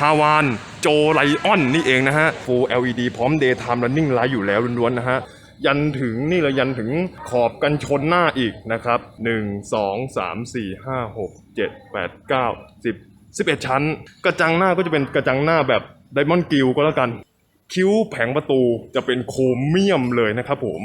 ฮาวานโจไลออนนี่เองนะฮะ Full LED พร้อม Daytime Running Light อยู่แล้วล้วนๆนะฮะ ยันถึงนี่เลยยันถึงขอบกันชนหน้าอีกนะครับ 1 2 3 4 5 6 7 8 9 10 11 ชั้น กระจังหน้าก็จะเป็นกระจังหน้าแบบไดมอนด์กิลก็แล้วกัน คิ้วแผงประตูจะเป็นโครเมียมเลยนะครับผม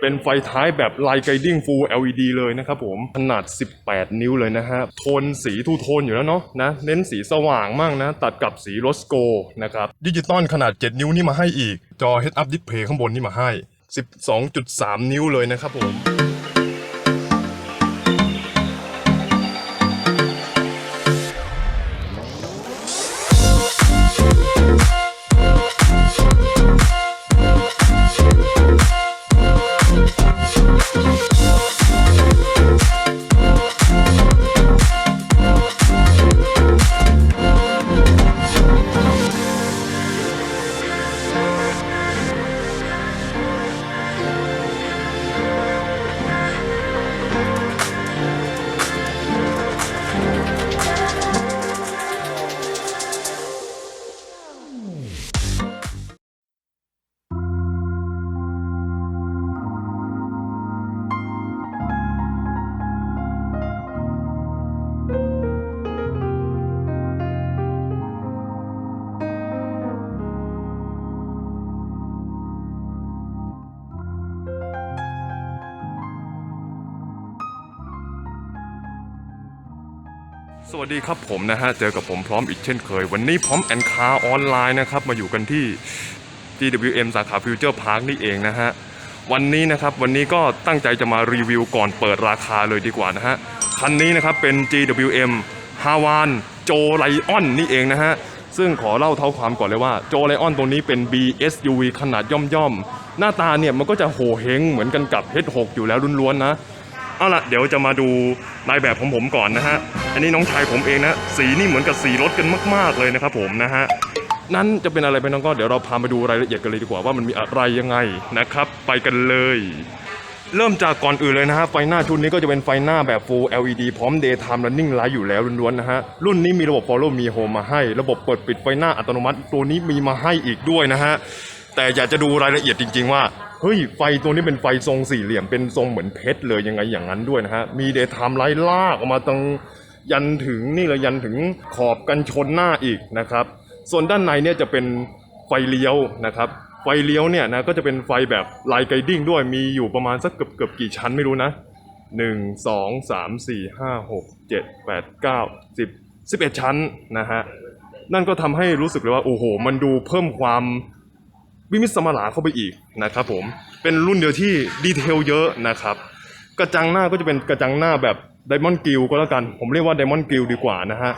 เป็นไฟท้ายแบบไลท์ไกดิ้งฟูล LED เลยนะครับผม ขนาด 18 นิ้วเลยนะฮะ โทนสีทูโทนอยู่แล้วเนาะนะ เน้นสีสว่างมากนะ ตัดกับสีโรสโกนะครับ ดิจิตอลขนาด 7 นิ้วนี่มาให้อีก จอ Head Up Display ข้างบนนี่มาให้ 12.3 นิ้วเลยนะครับผม วัสดีครับผมนะฮะ เจอกับผมพร้อมอีกเช่นเคย วันนี้พร้อมแอนคาออนไลน์นะครับ มาอยู่กันที่ GWM สาขาฟิวเจอร์พาร์คนี่เองนะฮะ วันนี้นะครับ วันนี้ก็ตั้งใจจะมารีวิวก่อนเปิดราคาเลยดีกว่านะฮะ คันนี้นะครับเป็น GWM h a w a n โจไลออนนี่เองนะฮะ ซึ่งขอเล่าเท้าความก่อนเลยว่าโจไลออนตัวนี้เป็น BSUV ขนาดย่อมๆ หน้าตาเนี่ยมันก็จะโหเฮงเหมือนกันกับ H6 อยู่แล้วล้วนๆนะ เอาละเดี๋ยวจะมาดูนายแบบของผมก่อนนะฮะ อันนี้น้องชายผมเองนะ สีนี่เหมือนกับสีรถกันมาก ๆเลยนะครับผมนะฮะ นั้นจะเป็นอะไรไปน้องก็เดี๋ยวเราพามาดูรายละเอียดกันเลยดีกว่าว่ามันมีอะไรยังไงนะครับ ไปกันเลย เริ่มจากก่อนอื่นเลยนะฮะ ไฟหน้าชุดนี้ก็จะเป็นไฟหน้าแบบ Full LED พร้อม Daytime Running Light อยู่แล้วล้วนๆนะฮะ รุ่นนี้มีระบบ Follow Me Home มาให้ ระบบเปิดปิดไฟหน้าอัตโนมัติ ตัวนี้มีมาให้อีกด้วยนะฮะ แต่อยากจะดูรายละเอียดจริง ๆ ว่า เฮ้ยไฟตัวนี้เป็นไฟทรงสี่เหลี่ยมเป็นทรงเหมือนเพชรเลยยังไงอย่างนั้นด้วยนะฮะมี Daytime Light ลากออกมาตรงยันถึงนี่เลยยันถึงขอบกันชนหน้าอีกนะครับ ส่วนด้านในเนี่ยจะเป็นไฟเลี้ยวนะครับ ไฟเลี้ยวเนี่ยนะก็จะเป็นไฟแบบไลท์ไกดิ้งด้วยมีอยู่ประมาณสักเกือบเกือบกี่ชั้นไม่รู้นะหนึ่งสองสามสี่ห้าหกเจ็ดแปดเก้าสิบสิบเอ็ดชั้นนะฮะนั่นก็ทำให้รู้สึกเลยว่าโอ้โห มันดูเพิ่มความ วิมิตสมรราเข้าไปอีกนะครับผมเป็นรุ่นเดียวที่ดีเทลเยอะนะครับ กระจังหน้าก็จะเป็นกระจังหน้าแบบไดมอนด์กิลก็แล้วกัน ผมเรียกว่าไดมอนด์กิลดีกว่านะฮะ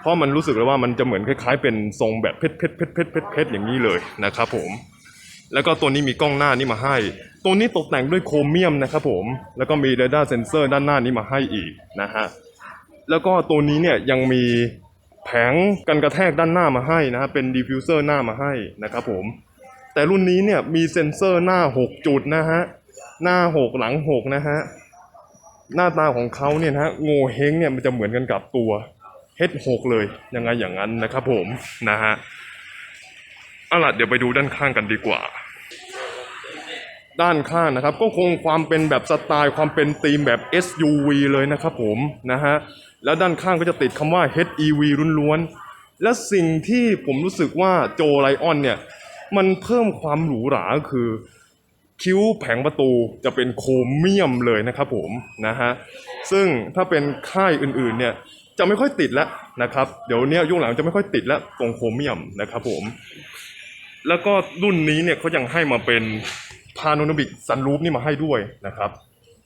เพราะมันรู้สึกเลยว่ามันจะเหมือนคล้ายๆ เป็นทรงแบบเพชรเพชรเพชรเพชรเพชรเพชรอย่างนี้เลยนะครับผมแล้วก็ตัวนี้มีกล้องหน้านี่มาให้ ตัวนี้ตกแต่งด้วยโครเมียมนะครับผม แล้วก็มีเรดาร์เซนเซอร์ด้านหน้านี้มาให้อีกนะฮะ แล้วก็ตัวนี้เนี่ยยังมีแผงกันกระแทกด้านหน้ามาให้นะฮะ เป็นดิฟฟิวเซอร์หน้ามาให้นะครับผม แต่รุ่นนี้เนี่ยมีเซ็นเซอร์หน้า 6 จุดนะฮะ หน้า 6 หลัง 6 นะฮะ หน้าตาของเขาเนี่ยนะฮะโงเฮงเนี่ยมันจะเหมือนกันกับตัว H6 เลยยังไงอย่างนั้นนะครับผมนะฮะเอาล่ะเดี๋ยวไปดูด้านข้างกันดีกว่า ด้านข้างนะครับ ก็คงความเป็นแบบสไตล์ความเป็นธีมแบบ SUV เลยนะครับผมนะฮะแล้วด้านข้างก็จะติดคำว่า HEV ล้วนๆและสิ่งที่ผมรู้สึกว่าโจไลออนเนี่ย มันเพิ่มความหรูหราก็คือ คิ้วแผงประตูจะเป็นโครเมียมเลยนะครับผมนะฮะซึ่งถ้าเป็นค่ายอื่นๆเนี่ยจะไม่ค่อยติดแล้วนะครับเดี๋ยวเนี้ยยุคหลังจะไม่ค่อยติดแล้วตรงโครเมียมนะครับผม แล้วก็รุ่นนี้เนี่ยเขายังให้มาเป็นพาโนรามิกซันรูฟนี่มาให้ด้วยนะครับ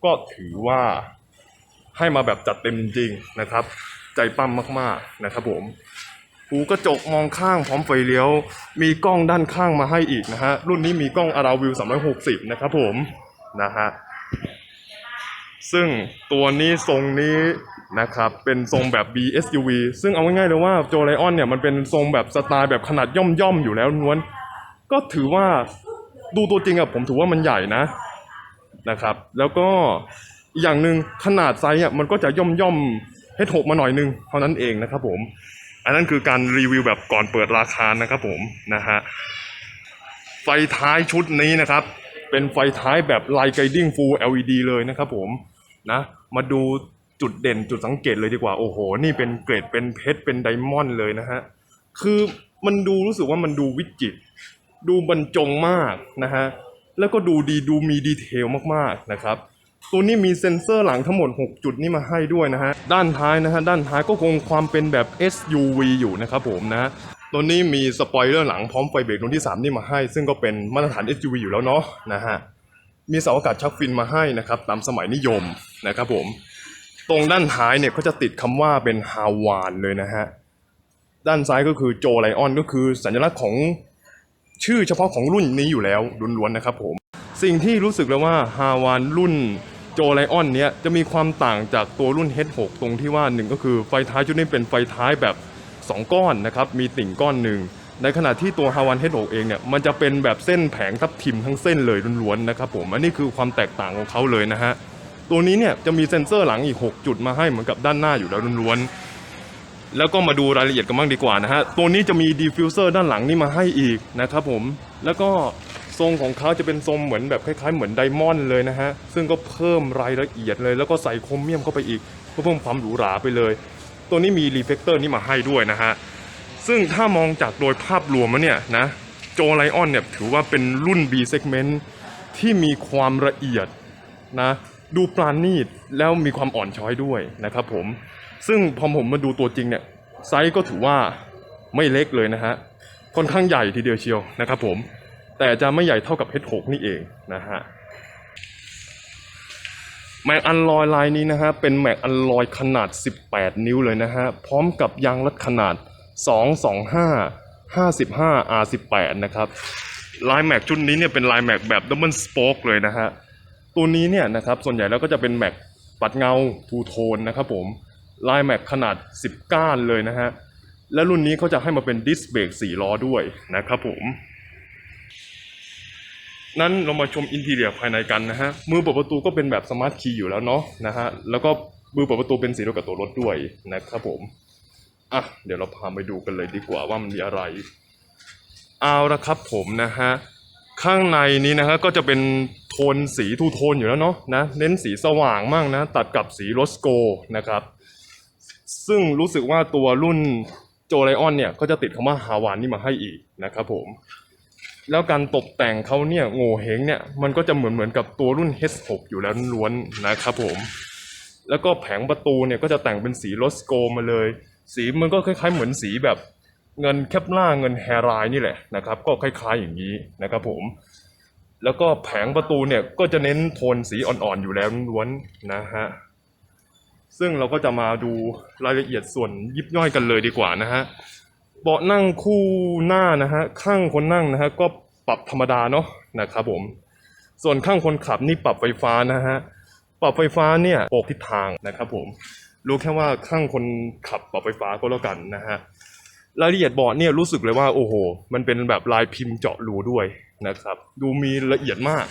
ก็ถือว่าให้มาแบบจัดเต็มจริงๆนะครับ ใจปั้มมากๆนะครับผม หูกระจกมองข้างพร้อมไฟเลี้ยว มีกล้องด้านข้างมาให้อีกนะฮะ รุ่นนี้มีกล้องอาราวิว360 นะครับผม นะฮะ ซึ่งตัวนี้ทรงนี้นะครับ เป็นทรงแบบ BSUV ซึ่งเอาง่ายๆเลยว่าโจไลออนเนี่ยมันเป็นทรงแบบสไตล์แบบขนาดย่อมๆอยู่แล้วล้วน ก็ถือว่าดูตัวจริงอะผมถือว่ามันใหญ่นะนะครับ แล้วก็อย่างหนึ่งขนาดไซส์อะมันก็จะย่อมๆ H6 มาหน่อยนึงเท่านั้นเองนะครับผม อันนั้นคือการรีวิวแบบก่อนเปิดราคานะครับผมนะฮะไฟท้ายชุดนี้นะครับ เป็นไฟท้ายแบบ Light Guiding Full LED เลยนะครับผมนะมาดูจุดเด่นจุดสังเกตเลยดีกว่า โอ้โห นี่เป็นเกรดเป็นเพชรเป็นไดมอนด์เลยนะฮะ คือมันดูรู้สึกว่ามันดูวิจิตรดูบรรจงมากนะฮะ แล้วก็ดูดีดูมีดีเทลมากๆนะครับ ตัวนี้มีเซ็นเซอร์หลังทั้งหมด 6 จุดนี้มาให้ด้วยนะฮะ ด้านท้ายนะฮะ ด้านท้ายก็คงความเป็นแบบ SUV อยู่นะครับผมนะตัวนี้มีสปอยเลอร์หลังพร้อมไฟเบรกดวงที่ 3 นี่มาให้ ซึ่งก็เป็นมาตรฐาน SUV อยู่แล้วเนาะนะฮะ มีเสาอากาศชักฟินมาให้นะครับ ตามสมัยนิยมนะครับผม ตรงด้านท้ายเนี่ยก็จะติดคำว่าเป็นฮาวานเลยนะฮะ ด้านซ้ายก็คือโจไลออนก็คือสัญลักษณ์ของชื่อเฉพาะของรุ่นนี้อยู่แล้วล้วนๆนะครับผม สิ่งที่รู้สึกเลยว่าฮาวานรุ่น โจไลออนเนี้ยจะมีความต่างจากตัวรุ่น H6 ตรงที่ว่าหนึ่งก็คือไฟท้ายชุดนี้เป็นไฟท้ายแบบ 2 ก้อนนะครับ มีติ่งก้อนหนึ่ง ในขณะที่ตัวฮาวาน H6 เองเนี่ยมันจะเป็นแบบเส้นแผงทับทิมทั้งเส้นเลยล้วนๆนะครับผมอันนี้คือความแตกต่างของเขาเลยนะฮะตัวนี้เนี่ยจะมีเซ็นเซอร์หลังอีก 6 จุดมาให้เหมือนกับด้านหน้าอยู่แล้วล้วนๆแล้วก็มาดูรายละเอียดกันบ้างดีกว่านะฮะตัวนี้จะมีดีฟิวเซอร์ด้านหลังนี่มาให้อีกนะครับผมแล้วก็ ทรงของเขาจะเป็นทรงเหมือนแบบคล้ายๆเหมือนไดมอนด์เลยนะฮะ ซึ่งก็เพิ่มรายละเอียดเลย แล้วก็ใส่โครเมียมเข้าไปอีกเพื่อเพิ่มความหรูหราไปเลย ตัวนี้มีรีเฟกเตอร์นี่มาให้ด้วยนะฮะ ซึ่งถ้ามองจากโดยภาพรวมแล้วเนี่ยนะโจไลออนเนี่ยถือว่าเป็นรุ่น B segment ที่มีความละเอียดนะดูปราณีตแล้วมีความอ่อนช้อยด้วยนะครับผม ซึ่งพอผมมาดูตัวจริงเนี่ยไซส์ก็ถือว่าไม่เล็กเลยนะฮะค่อนข้างใหญ่ทีเดียวเชียวนะครับผม แต่จะไม่ใหญ่เท่ากับ H6 นี่เองนะฮะแม็กอันลอยลายนี้นะฮะเป็นแม็กอันลอยขนาด 18 นิ้วเลยนะฮะพร้อมกับยางรัดขนาด 225 55 R18 นะครับลายแม็กชุดนี้เนี่ยเป็นลายแม็กแบบดับเบิลสป๊กเลยนะฮะตัวนี้เนี่ยนะครับส่วนใหญ่แล้วก็จะเป็นแม็กปัดเงาทูโทนนะครับผมลายแม็กขนาด 10 ก้านเลยนะฮะและรุ่นนี้เขาจะให้มาเป็นดิสเบรก4ล้อด้วยนะครับผม นั้นเรามาชมอินทีเรียภายในกันนะฮะมือเปิดประตูก็เป็นแบบสมาร์ทคีย์อยู่แล้วเนาะนะฮะแล้วก็มือเปิดประตูเป็นสีเดียวกับตัวรถด้วยนะครับผมอะเดี๋ยวเราพาไปดูกันเลยดีกว่าว่ามันมีอะไรเอาละครับผมนะฮะข้างในนี้นะฮะก็จะเป็นโทนสีทูโทนอยู่แล้วเนาะนะเน้นสีสว่างมากนะตัดกับสีโรสโกนะครับซึ่งรู้สึกว่าตัวรุ่นโจไลออนเนี่ยก็จะติดคำว่าฮาวานนี่มาให้อีกนะครับผม แล้วการตกแต่งเขาเนี่ยโง่เฮงเนี่ยมันก็จะเหมือนเหมือนกับตัวรุ่น H6 อยู่แล้วล้วนนะครับผม แล้วก็แผงประตูเนี่ยก็จะแต่งเป็นสีโรสโกมาเลย สีมันก็คล้ายๆเหมือนสีแบบเงินแคปล่าเงินแฮร์ไรนี่แหละนะครับ ก็คล้ายๆอย่างนี้นะครับผม แล้วก็แผงประตูเนี่ยก็จะเน้นโทนสีอ่อนๆอยู่แล้วล้วนนะฮะซึ่งเราก็จะมาดูรายละเอียดส่วนยิบย่อยกันเลยดีกว่านะฮะ เบาะนั่งคู่หน้านะฮะข้างคนนั่งนะฮะก็ปรับธรรมดาเนาะนะครับผม ส่วนข้างคนขับนี่ปรับไฟฟ้านะฮะปรับไฟฟ้าเนี่ยโปกทิศทางนะครับผมรู้แค่ว่าข้างคนขับปรับไฟฟ้าก็แล้วกันนะฮะรายละเอียดเบาะเนี่ยรู้สึกเลยว่าโอ้โห มันเป็นแบบลายพิมพ์เจาะรูด้วยนะครับ ดูมีละเอียดมาก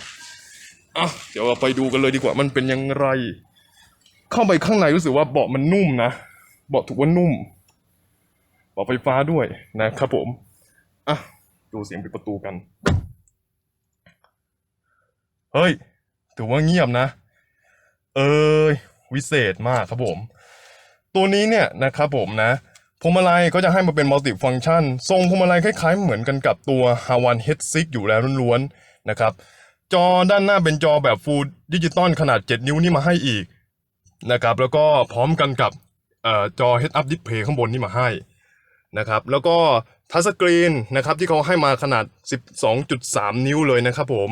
อะเดี๋ยวเราไปดูกันเลยดีกว่ามันเป็นยังไง เข้าไปข้างในรู้สึกว่าเบาะมันนุ่มนะเบาะถือว่านุ่ม เบาไฟฟ้าด้วยนะครับผม อะ ดูเสียงปิดประตูกัน เฮ้ย ถือว่าเงียบนะ เอ้ย วิเศษมากครับผม ตัวนี้เนี่ยนะครับผมนะพวงมาลัยก็จะให้มาเป็นมัลติฟัง c t ชัน ทรงพวงมาลัยคล้ายๆเหมือนกันกับตัว h a w a n H6 อยู่แล้วล้วนๆนะครับ จอด้านหน้าเป็นจอแบบ Full ดิจิตอลขนาด 7 นิ้วนี่มาให้อีกนะครับ แล้วก็พร้อมกันกับออจอ Head Up Display ข้างบนนี่มาให้ นะครับแล้วก็ทัชสกรีนนะครับที่เขาให้มาขนาด 12.3 นิ้วเลยนะครับผม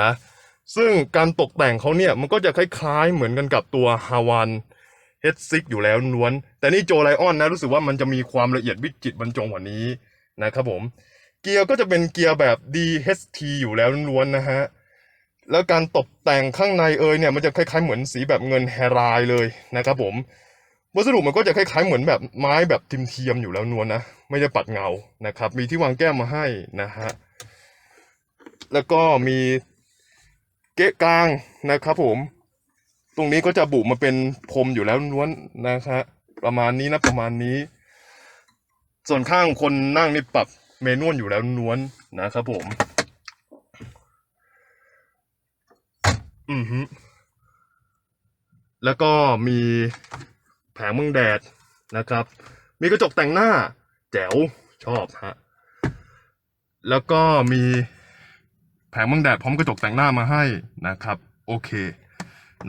นะซึ่งการตกแต่งเขาเนี่ยมันก็จะคล้ายๆเหมือนกันกับตัว h a w a n H6 อยู่แล้วล้วน แต่นี่โจไลออนนะรู้สึกว่ามันจะมีความละเอียดวิจิตรบรรจงกว่านี้นะครับผม เกียร์ก็จะเป็นเกียร์แบบ DHT อยู่แล้วล้วนนะฮะ แล้วการตกแต่งข้างในเอยเนี่ยมันจะคล้ายๆเหมือนสีแบบเงินแฮร์ไรายเลยนะครับผม วัสดุมันก็จะคล้ายๆเหมือนแบบไม้แบบทิมเทียมอยู่แล้วนวลนะ ไม่ได้ปัดเงานะครับ มีที่วางแก้มมาให้นะฮะ แล้วก็มีเกะกลางนะครับผม ตรงนี้ก็จะบุมาเป็นพรมอยู่แล้วล้วนนะครับประมาณนี้นะประมาณนี้ ส่วนข้างคนนั่งนี่ปรับเมนวลอยู่แล้วล้วนนะครับผม อือฮึแล้วก็มี แผงมึงแดดนะครับ มีกระจกแต่งหน้าแจ๋วชอบฮะแล้วก็มีแผงมึงแดดพร้อมกระจกแต่งหน้ามาให้นะครับโอเค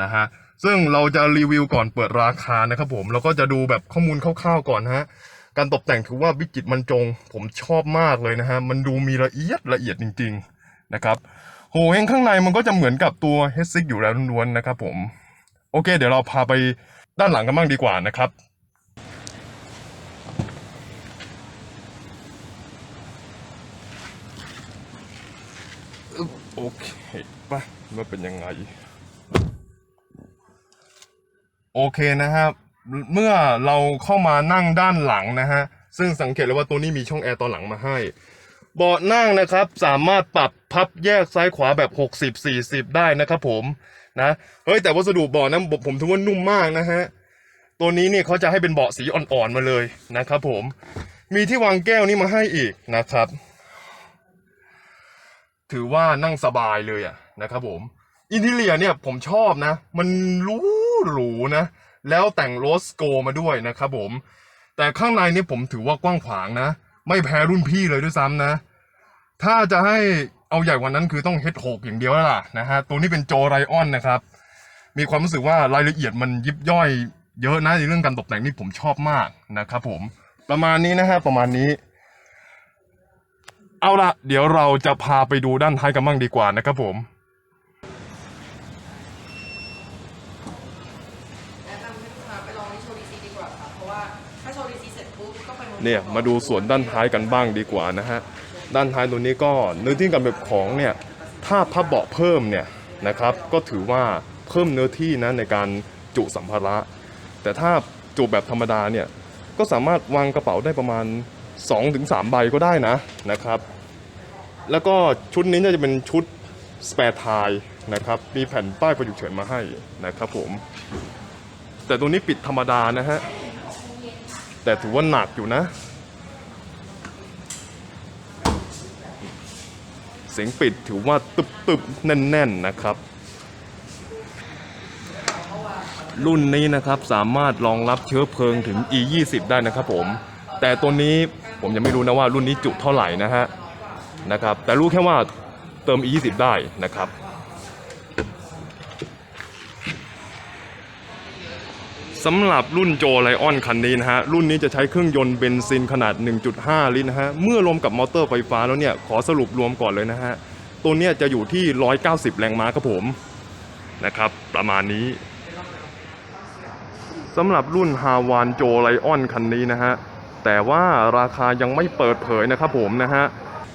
นะฮะซึ่งเราจะรีวิวก่อนเปิดราคานะครับผมเราก็จะดูแบบข้อมูลคร่าวๆก่อนฮะการตกแต่งถือว่าวิจิตมันจงผมชอบมากเลยนะฮะมันดูมีละเอียดละเอียดจริง ๆนะครับโหเองข้างในมันก็จะเหมือนกับตัว h ฮ s อยู่แล้วล้วนๆนะครับผม โอเค เดี๋ยวเราพาไป ด้านหลังกันบ้างดีกว่านะครับโอเคไปว่าเป็นยังไง โอเคนะครับเมื่อเราเข้ามานั่งด้านหลังนะฮะ ซึ่งสังเกตเลยว่าตัวนี้มีช่องแอร์ตอนหลังมาให้ เบาะนั่งนะครับ สามารถปรับพับแยกซ้ายขวาแบบ 60 40 ได้นะครับผม นะเฮ้ยแต่วัสดุเบาะนั้นผมถือว่านุ่มมากนะฮะตัวนี้เนี่ยเขาจะให้เป็นเบาะสีอ่อนๆมาเลยนะครับผมมีที่วางแก้วนี้มาให้อีกนะครับ ถือว่านั่งสบายเลยอะนะครับผมอินทีเลียเนี่ยผมชอบนะ มันรูหรูนะ แล้วแต่งโรสโกมาด้วยนะครับผม แต่ข้างในนี่ผมถือว่ากว้างขวางนะ ไม่แพ้รุ่นพี่เลยด้วยซ้ำนะ ถ้าจะให้ เอาใหญ่กว่านั้นคือต้องเฮดโ k อย่างเดียวแล้วล่ะนะฮะตัวนี้เป็นโจไรออนนะครับ มีความรู้สึกว่ารายละเอียดมันยิบย่อยเยอะนะในเรื่องการตกแต่งนี่ผมชอบมากนะครับผมประมาณนี้นะฮะประมาณนี้ เอาละเดี๋ยวเราจะพาไปดูด้านท้ายกันบ้างดีกว่านะครับผมแนะนำให้ลูกค้าไปลองที่โชว์ดีซีดีกว่าค่ะเพราะว่าถ้าโชว์ดีซีเสร็จปุ๊บก็ไปเนี่ยมาดูส่วนด้านท้ายกันบ้างดีกว่านะฮะ ด้านท้ายตัวนี้ก็เนื้อที่กับแบบของเนี่ยถ้าพับเบาะเพิ่มเนี่ยนะครับ ก็ถือว่าเพิ่มเนื้อที่นะในการจุสัมภาระ แต่ถ้าจุแบบธรรมดาเนี่ยก็สามารถวางกระเป๋าได้ประมาณ 2-3 ใบก็ได้นะนะครับ แล้วก็ชุดนี้เนี่ยจะเป็นชุดสเปรทายนะครับมีแผ่นป้ายประยุกต์เฉินมาให้นะครับผม แต่ตัวนี้ปิดธรรมดานะฮะแต่ถือว่าหนักอยู่นะ สียงปิดถือว่าตึบตึบๆแน่น ๆนะครับ รุ่นนี้นะครับสามารถรองรับเชื้อเพลิงถึง e 2 0ได้นะครับผม แต่ตัวนี้ผมยังไม่รู้นะว่ารุ่นนี้จุเท่าไหร่นะฮะนะครับ แต่รู้แค่ว่าเติม e 2 0ได้นะครับ สำหรับรุ่นโจไลออนคันนี้นะฮะ รุ่นนี้จะใช้เครื่องยนต์เบนซินขนาด 1.5 ลิตรนะฮะ เมื่อรวมกับมอเตอร์ไฟฟ้าแล้วเนี่ย ขอสรุปรวมก่อนเลยนะฮะ ตัวเนี้ยจะอยู่ที่ 190 แรงม้าครับผม นะครับ ประมาณนี้สำหรับรุ่นฮาวานโจไลออนคันนี้นะฮะ แต่ว่าราคายังไม่เปิดเผยนะครับผมนะฮะ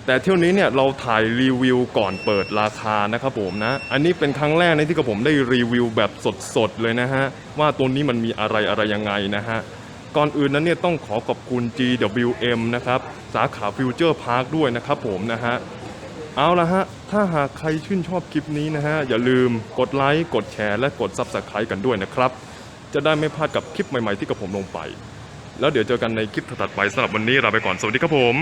แต่เที่ยวนี้เนี่ยเราถ่ายรีวิวก่อนเปิดราคานะครับผมนะ อันนี้เป็นครั้งแรกนะที่กับผมได้รีวิวแบบสดๆเลยนะฮะ ว่าตัวนี้มันมีอะไรอะไรยังไงนะฮะ ก่อนอื่นนั้นเนี่ยต้องขอขอบคุณ GWM นะครับ สาขาฟิวเจอร์พาร์คด้วยนะครับผมนะฮะ เอาละฮะ ถ้าหากใครชื่นชอบคลิปนี้นะฮะ อย่าลืมกดไลค์กดแชร์และกด Subscribe กันด้วยนะครับ จะได้ไม่พลาดกับคลิปใหม่ๆที่กับผมลงไป แล้วเดี๋ยวเจอกันในคลิปถัดไปสำหรับวันนี้ลาไปก่อนสวัสดีครับผม